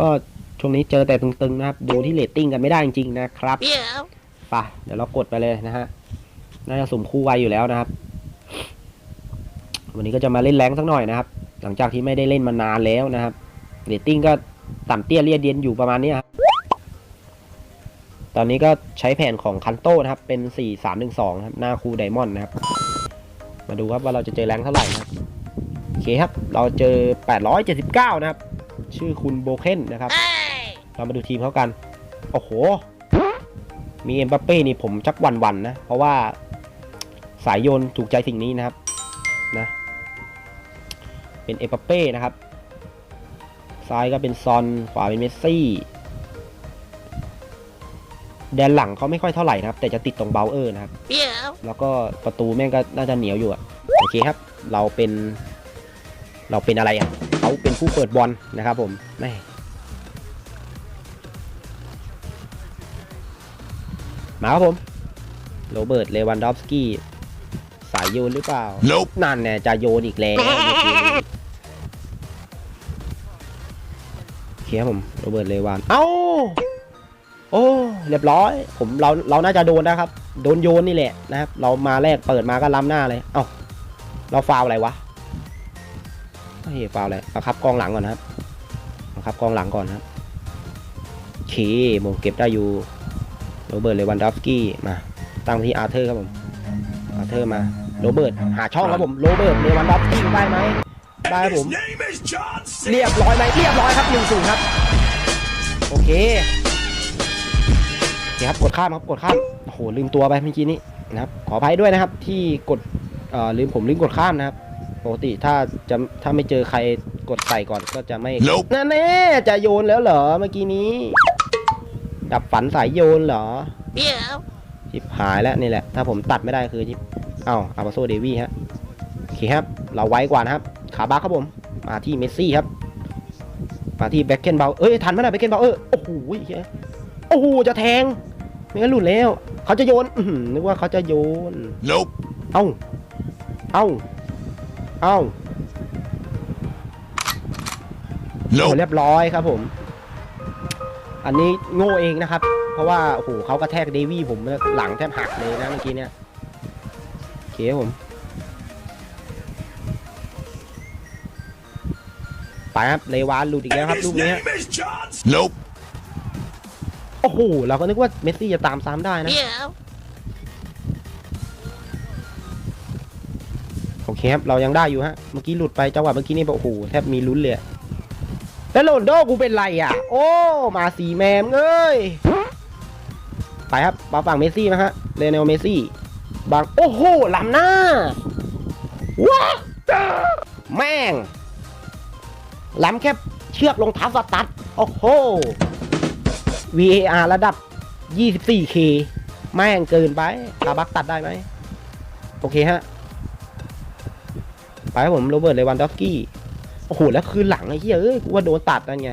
ก็ช่วงนี้เจอแต่ตึงๆนะครับ ดูที่เรตติ้งกันไม่ได้จริงๆนะครับ Yeah. ไปะเดี๋ยวเรากดไปเลยนะฮะ น่าจะสุ่มคู่ไวอยู่แล้วนะครับ วันนี้ก็จะมาเล่นแรงสักหน่อยนะครับ หลังจากที่ไม่ได้เล่นมานานแล้วนะครับ เรตติ้งก็ต่ำเตี้ยเรียดเดียนอยู่ประมาณเนี้ยครับ ตอนนี้ก็ใช้แผนของคันโต้นะครับ เป็น 4 3 1 2ครับ หน้าคูไดมอนด์นะครับ มาดูครับว่าเราจะเจอแรงเท่าไหร่นะครับโอเคครับ เราเจอ 879 นะครับ ชื่อคุณโบเคนนะครับ Hey. เรามาดูทีมเขากัน โอ้โห มีเอ็มบัปเป้นี่ผมชักหวันวันๆนะ เพราะว่าสายโยนถูกใจสิ่งนี้นะครับนะ เป็นเอ็มบัปเป้นะครับ ซ้ายก็เป็นซอนขวาเป็นเมสซี่แดนหลังเขาไม่ค่อยเท่าไหร่นะครับ แต่จะติดตรงเบลเออร์นะครับ Yeah. แล้วก็ประตูแม่งก็น่าจะเหนียวอยู่อะโอเคครับ เราเป็น เราเป็นอะไรอะ เขาเป็นผู้เปิดบอลนะครับผมแม่มาครับผมโรเบิร์ตเลวันดอฟสกี้สายโยนหรือเปล่า Nope. นั่นแน่จะโยนอีกแล้วเมื่อกี้นี้โอเคครับผมโรเบิร์ตเลวันเอ้าโอ้เรียบร้อย ผมเราเราน่าจะโดนนะครับ โดนโยนนี่แหละนะครับ เรามาแรกเปิดมาก็ล้ำหน้าเลย เอ้าเราฟาวอะไรวะ เฮ้ยฟาวอะไรบังคับกองหลังก่อนนะครับบังคับกองหลังก่อนนะครับโอเคมงเก็บได้อยู่โรเบิร์ตเลวันดอฟสกี้มาตั้งที่อาร์เธอร์ครับผมอาร์เธอร์มาโรเบิร์ตหาช่องครับผมโรเบิร์ตเลวันดอฟสกี้ได้ไหมได้ครับผมเรียบร้อยไหมเรียบร้อยครับหนึ่งศูนย์ครับโอเคโอเคครับกดข้ามครับกดข้ามโอ้โหลืมตัวไปเมื่อกี้นี้นะครับขออภัยด้วยนะครับที่กดเอ่อลืมผมลืมกดข้ามนะครับ ปกติถ้าจะถ้าไม่เจอใครกดใส่ก่อนก็จะไม่ Nope นั่นแน่จะโยนแล้วเหรอเมื่อกี้นี้ ดับฝันสายโยนเหรอ Yeah. ชิบหายแล้วนี่แหละ ถ้าผมตัดไม่ได้คือชิบเอ้าอาบาโซเดวี่ฮะโอเคครับ เราไวกว่านะครับ ขาบักครับผม มาที่เมสซี่ครับ มาที่แบ็คเคนเบลเอ้ย ทันไหมนะแบ็คเคนเบลเออโอ้โหเหี้ยโอ้โห จะแทงไม่งั้นหลุดแล้ว เขาจะโยนอื้อหือนึกว่าเขาจะโยน Nope. เอ้า เอ้า เอ้าโอ้ Nope. เรียบร้อยครับผม อันนี้โง่เองนะครับ เพราะว่า โอ้โหเขากระแทกเดวี่ผมหลังแทบหักเลยนะเมื่อกี้เนี่ยโอเคครับผม ไปครับเลวานหลุดอีกแล้วครับ His ลูกนี้ name is John Nope. โอ้โห เราก็นึกว่าเมสซี่จะตามซ้ำได้นะ Yeah. เคครับเรายังได้อยู่ฮะ เมื่อกี้หลุดไปจังหวะเมื่อกี้นี่โอ้โหแทบมีลุ้นเลยแล้วโรนโดกูเป็นไรอะ โอ้ มาสีแมมเอ้ย ไปครับมาฝั่งเมสซี่นะฮะเรเนลเมสซี่ บาง โอ้โหล้ำหน้าว้าแม่งล้ำแค่เชือกรองเท้าสตัดโอ้โห VAR ระดับ 24K แม่งเกินไปคาบักตัดได้ไหม โอเคฮะ ไปครับผมโรเบิร์ตเลวันด็อฟสกี้ โอ้โห แล้วคืนหลังไอ้เหี้ยเอ้ย กูว่าโดนตัดนั่นไง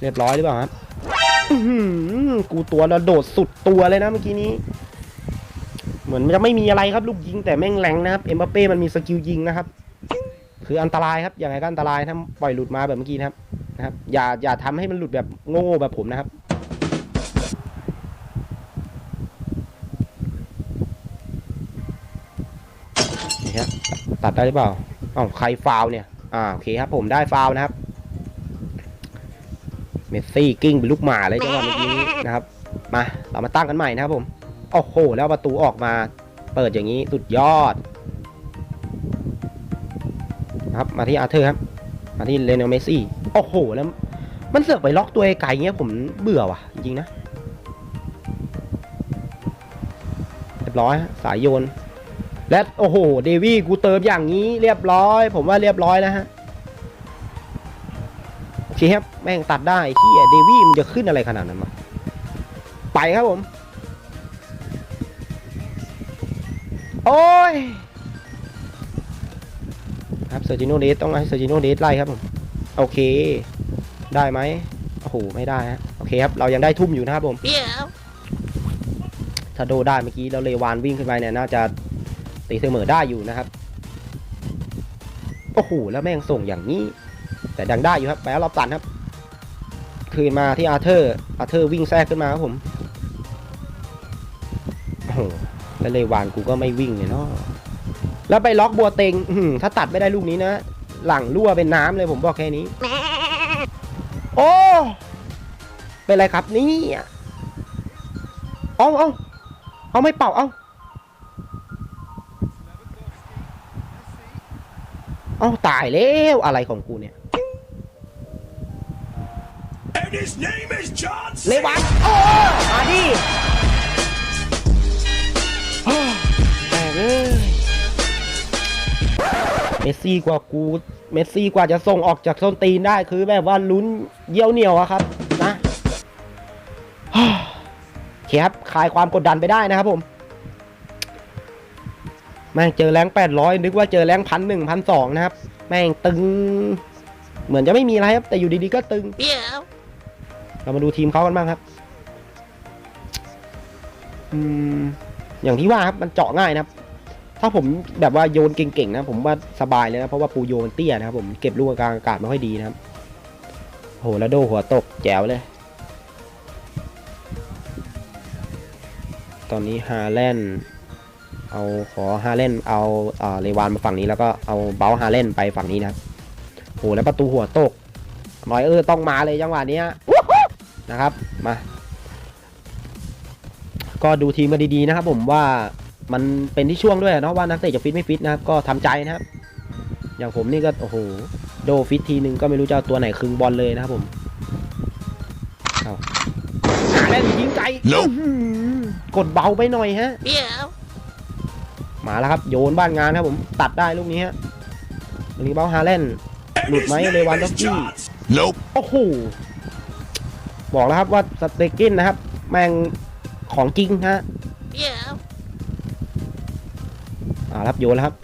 เรียบร้อยหรือเปล่าครับกูตัวระโดดสุดตัวเลยนะเมื่อกี้นี้ เหมือนจะไม่มีอะไรครับ ลูกยิงแต่แม่งแรงนะครับ เอ็มบัปเป้มันมีสกิลยิงนะครับ คืออันตรายครับ อย่างไรก็อันตรายถ้าปล่อยหลุดมาแบบเมื่อกี้นะครับ นะครับ อย่าอย่าทำให้มันหลุดแบบโง่แบบผมนะครับ ตัดได้หรือเปล่าอ้าวใครฟาวล์เนี่ยอ่าโอเคครับผมได้ฟาวล์นะครับ เมสซี่กิ้งเป็นลูกหมาเลยจังหวะเมื่อกี้นี้นะครับ มาเรามาตั้งกันใหม่นะครับผมโอ้โห แล้วประตูออกมาเปิดอย่างนี้สุดยอดนะครับมาที่อาร์เธอร์ครับ มาที่เลโอนลเมสซี่โอ้โหแล้วมันเสือกไปล็อกตัวไกลๆเงี้ยผมเบื่อว่ะ จริงๆนะ เรียบร้อยฮะสายโยน และโอ้โห เดวี่กูเติมอย่างนี้เรียบร้อย ผมว่าเรียบร้อยแล้วฮะโอเคครับแม่งตัดได้ที่เดวี่มันจะขึ้นอะไรขนาดนั้นมาไปครับผม โอ้ย ครับเซอร์จิโนเดสต้องให้เซอร์จิโนเดสไล่ครับผม โอเค ได้ไหมโอ้โห ไม่ได้ฮะ โอเคครับ เรายังได้ทุ่มอยู่นะครับผม Yeah. ถ้าโดได้เมื่อกี้แล้วเลวานวิ่งขึ้นไปเนี่ยน่าจะ ตีเสมอได้อยู่นะครับ โอ้โห แล้วแม่งส่งอย่างนี้ แต่ดังได้อยู่ครับไปแล้วรอบตันครับ คืนมาที่อาร์เธอร์ อาร์เธอร์วิ่งแทรกขึ้นมาครับผม โอ้โห แล้วเลวานกูก็ไม่วิ่งเลยเนาะ แล้วไปล็อกบัวเต็งถ้าตัดไม่ได้ลูกนี้นะ หลังรั่วเป็นน้ำเลยผมบอกแค่นี้ โอ้ เป็นไรครับนี่ เอาเอาเอาไม่เป่าเอา อาตายแล้วอะไรของกูเนี่ย And his name is John เล C. วันโอ้มาดิโอ้แม่งเอ้ยเมสซี่กว่ากู เมสซี่กว่าจะส่งออกจากส้นตีนได้คือแบบว่าลุ้นเยี่ยวเหนียวอะครับนะโอเคครับคลายความกดดันไปได้นะครับผม แม่งเจอแรงแปดร้อยนึกว่าเจอแรงพันหนึ่งพันสองนะครับ แม่งตึง เหมือนจะไม่มีอะไรครับ แต่อยู่ดีๆก็ตึงเรามาดูทีมเขากันบ้างครับ อืม อย่างที่ว่าครับ มันเจาะง่ายนะครับ ถ้าผมแบบว่าโยนเก่งๆนะ ผมว่าสบายเลยนะ เพราะว่าปูโยนเตี้ยนะครับผม เก็บลูกกลางอากาศไม่ค่อยดีนะครับโหแล้วโดหัวตกแจ๋วเลย ตอนนี้ฮาแลนด์ เอาขอฮาแลนด์เอาเอ่อเลวานมาฝั่งนี้แล้วก็เอาเบลฮาแลนด์ไปฝั่งนี้นะครับโหแล้วประตูหัวตกหน่อยเออต้องมาเลยจังหวะเนี้ยนะครับมา ก็ดูทีมกันดีๆนะครับ ผมว่ามันเป็นที่ช่วงด้วยเนาะว่านักเตะจะฟิตไม่ฟิตนะครับก็ทำใจนะครับ อย่างผมนี่ก็โอ้โหโดฟิตทีนึงก็ไม่รู้จะเอาตัวไหนคึงบอลเลยนะครับผมเอาหาแล่นยิงไกล Nope อื้อหือกดเบาไปหน่อยฮะ มาแล้วครับโยนบ้านงานครับผมตัดได้ลูกนี้ฮะรีเบาฮาแลนด์ And Lụt his máy name Lewandowski. is John. Nope. โอ้โหบอกแล้วครับว่าสเตกินนะครับ แม่งของจริงฮะอ่ารับโยนแล้วครับ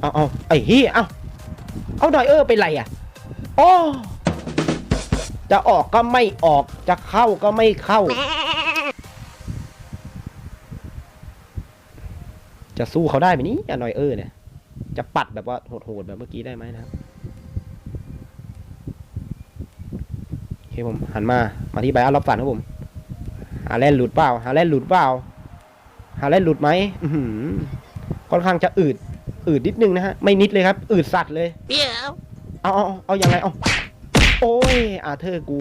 เอาเอาไอ้เฮียเอาเอาหน่อยเออเป็นไรอะโอ้จะออกก็ไม่ออกจะเข้าก็ไม่เข้า จะสู้เขาได้ไหมนี่หน่อยเออเนี่ย จะปัดแบบว่าโหดๆแบบเมื่อกี้ได้ไหมนะครับโอเคผมหันมามาที่ไบอัลล็อบสันครับผมฮาแลนด์หลุดเปล่าฮาแลนด์หลุดเปล่าฮาแลนด์หลุดไหมอื้อหือค่อนข้างจะอืดอืดนิดนึงนะฮะไม่นิดเลยครับ อืดสัตว์เลยเอาเอาเอาเอายังไงเอาโอ้ยอาเธอร์กู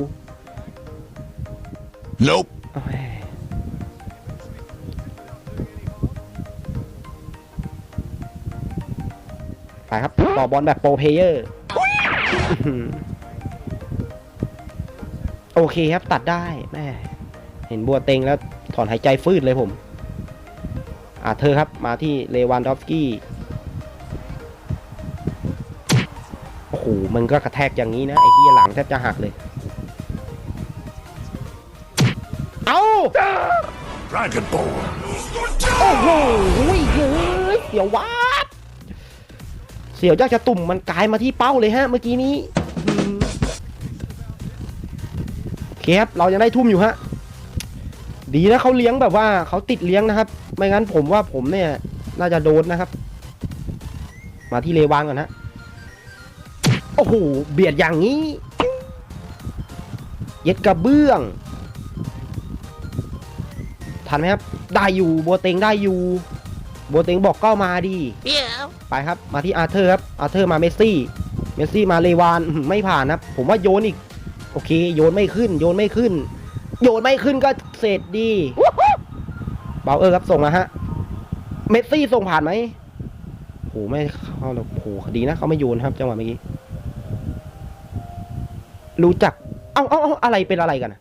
Nope. ไปครับต่อบอลแบบโปรเพลเยอร์อื้อหือโอเคครับตัดได้แม่เห็นบัวเต็งแล้วถอนหายใจฟืดเลยผม อ่าเธอครับมาที่เลวานดอฟสกี้โอ้โหมันก็กระแทกอย่างนี้นะ ไอ้ที่หลังแทบจะหักเลย เอา Dragon Ball. โอ้โหเฮ้ยเฮ้ยเสียววัดเสียวจากจะตุ่มมันกลายมาที่เป้าเลยฮะ เมื่อกี้นี้เคครับเรายังได้ทุ่มอยู่ฮะ ดีนะเขาเลี้ยงแบบว่าเขาติดเลี้ยงนะครับ ไม่งั้นผมว่าผมเนี่ย น่าจะโดนนะครับ มาที่เลวานก่อนฮะ โอ้โห เบียดอย่างนี้ เย็ดกระเบื้อง ทันไหมครับ ได้อยู่ โบวเต็งได้อยู่ โบวเต็งบอกก็มาดีไปครับ มาที่อาร์เธอร์ครับ อาร์เธอร์มาเมสซี่ เมสซี่มาเลวานอื้อหือไม่ผ่านครับ ผมว่าโยนอีก โอเค โยนไม่ขึ้น โยนไม่ขึ้น โยนไม่ขึ้นก็เสร็จดี เบาเออร์ครับส่งมาฮะ เมสซี่ส่งผ่านไหมโหไม่เข้าหรอกโหดีนะเขาไม่โยนครับ จังหวะเมื่อกี้ รู้จัก เอ้าเอ้าเอ้าอะไรเป็นอะไรกัน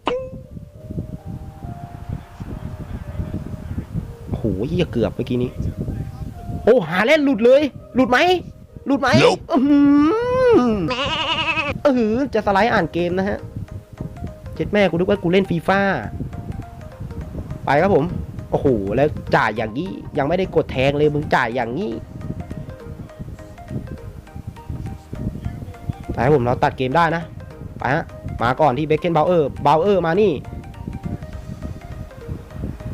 หเหี้ยเกือบเมื่อกี้นี้ โอ้หาเล่นหลุดเลย หลุดไหมหลุดไหม Nope อื้อหือเออจะสไลด์อ่านเกมนะฮะเจ็ดแม่กูนึกว่ากูเล่นฟีฟ่าไปครับผม โอ้โห แล้วจ่ายอย่างนี้ ยังไม่ได้กดแทงเลยมึงจ่ายอย่างนี้ไปครับผมเราตัดเกมได้นะ ไปฮะ มาก่อนที่เบคเคนเบลเออร์เบลเออร์มานี่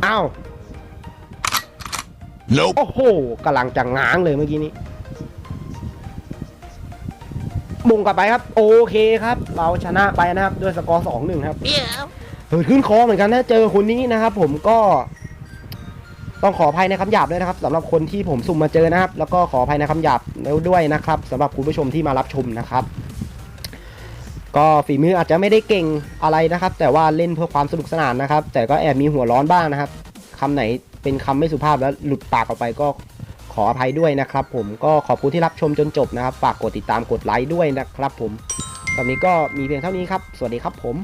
อ้าว Nope. โอ้โหกำลังจะง้างเลยเมื่อกี้นี้มงกลับไปครับ โอเคครับ เราชนะไปนะครับ ด้วยสกอร์สองหนึ่งครับเหินขึ้นคอเหมือนกันนะเจอคนนี้นะครับ ผมก็ต้องขออภัยในคำหยาบด้วยนะครับสำหรับคนที่ผมสุ่มมาเจอนะครับ แล้วก็ขออภัยในคำหยาบแล้วด้วยนะครับสำหรับคุณผู้ชมที่มารับชมนะครับ ก็ฝีมืออาจจะไม่ได้เก่งอะไรนะครับ แต่ว่าเล่นเพื่อความสนุกสนานนะครับ แต่ก็แอบมีหัวร้อนบ้างนะครับ คำไหนเป็นคำไม่สุภาพแล้วหลุดปากออกไปก็ขออภัยด้วยนะครับ ผมก็ขอบคุณที่รับชมจนจบนะครับ ฝากกดติดตามกดไลค์ด้วยนะครับ ผมตอนนี้ก็มีเพียงเท่านี้ครับ สวัสดีครับผม